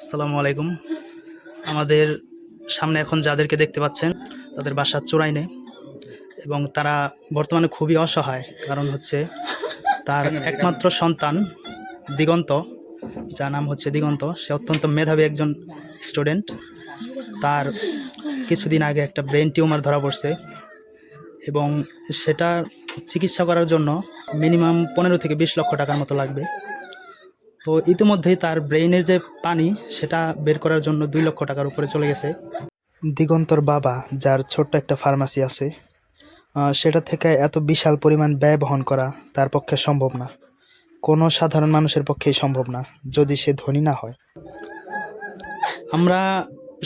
আসসালামু আলাইকুম। আমাদের সামনে এখন যাদেরকে দেখতে পাচ্ছেন তাদের বাসা চোরাইনে এবং তারা বর্তমানে খুবই অসহায়। কারণ হচ্ছে তার একমাত্র সন্তান দিগন্ত যার নাম হচ্ছে দিগন্ত। সে অত্যন্ত মেধাবী একজন স্টুডেন্ট। তার কিছুদিন আগে একটা ব্রেন টিউমার ধরা পড়ছে এবং সেটা চিকিৎসা করার জন্য মিনিমাম পনেরো থেকে বিশ লক্ষ টাকার মতো লাগবে। তো ইতিমধ্যেই তার ব্রেইনের যে পানি, সেটা বের করার জন্য দুই লক্ষ টাকার উপরে চলে গেছে। দিগন্তর বাবা, যার ছোট্ট একটা ফার্মাসি আছে সেটা থেকে এত বিশাল পরিমাণ ব্যয় বহন করা তার পক্ষে সম্ভব না। কোনো সাধারণ মানুষের পক্ষেই সম্ভব না, যদি সে ধনী না হয়। আমরা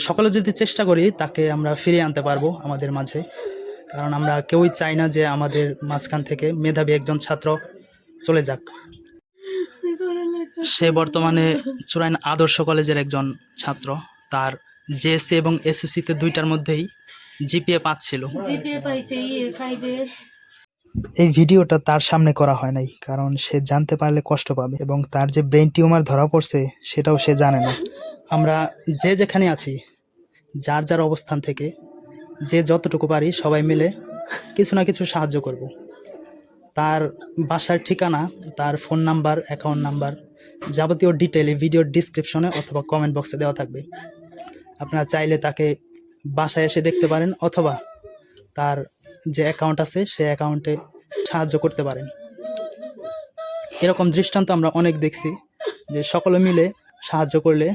সকলে যদি চেষ্টা করি, তাকে আমরা ফিরিয়ে আনতে পারব আমাদের মাঝে। কারণ আমরা কেউই চাই না যে আমাদের মাঝখান থেকে মেধাবী একজন ছাত্র চলে যাক। সে বর্তমানে চুরাইন আদর্শ কলেজের একজন ছাত্র। তার জেএসসি এবং এসএসসিতে দুইটার মধ্যেই জিপিএ পাঁচ ছিল জিপিএ পাইছে ইয়ে ফাইভে এই ভিডিওটা তার সামনে করা হয় নাই কারণ সে জানতে পারলে কষ্ট পাবে এবং তার যে ব্রেন টিউমার ধরা পড়ছে সেটাও সে জানে না। আমরা যে যেখানে আছি যার যার অবস্থান থেকে যে যতটুকু পারি সবাই মিলে কিছু না কিছু সাহায্য করব। তার বাসার ঠিকানা তার ফোন নাম্বার অ্যাকাউন্ট নাম্বার যাবতীয় ডিটেল এই ভিডিওর ডিসক্রিপশনে অথবা কমেন্ট বক্সে দেওয়া থাকবে। আপনারা চাইলে তাকে বাসায় এসে দেখতে পারেন অথবা তার যে অ্যাকাউন্ট আছে সে অ্যাকাউন্টে সাহায্য করতে পারেন। এরকম দৃষ্টান্ত আমরা অনেক দেখছি যে সকলে মিলে সাহায্য করলে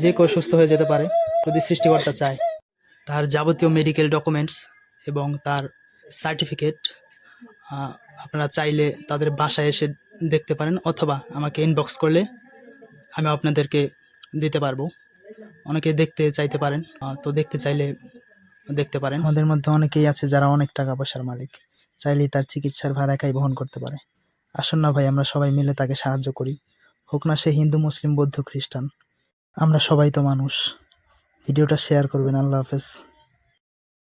যে কেউ সুস্থ হয়ে যেতে পারে, যদি সৃষ্টিকর্তা চায়। তার যাবতীয় মেডিকেল ডকুমেন্টস এবং তার সার্টিফিকেট আপনারা চাইলে তাদের বাসায় এসে দেখতে পারেন অথবা আমাকে ইনবক্স করলে আমি আপনাদেরকে দিতে পারব। অনেকে দেখতে চাইতে পারেন তো দেখতে চাইলে দেখতে পারেন। আমাদের মধ্যে অনেকেই আছে যারা অনেক টাকা পয়সার মালিক, চাইলেই তার চিকিৎসার ভার একাই বহন করতে পারে। আসুন না ভাই, আমরা সবাই মিলে তাকে সাহায্য করি। হোক না সে হিন্দু, মুসলিম, বৌদ্ধ, খ্রিস্টান, আমরা সবাই তো মানুষ। ভিডিওটা শেয়ার করবেন, আল্লাহ হাফেজ।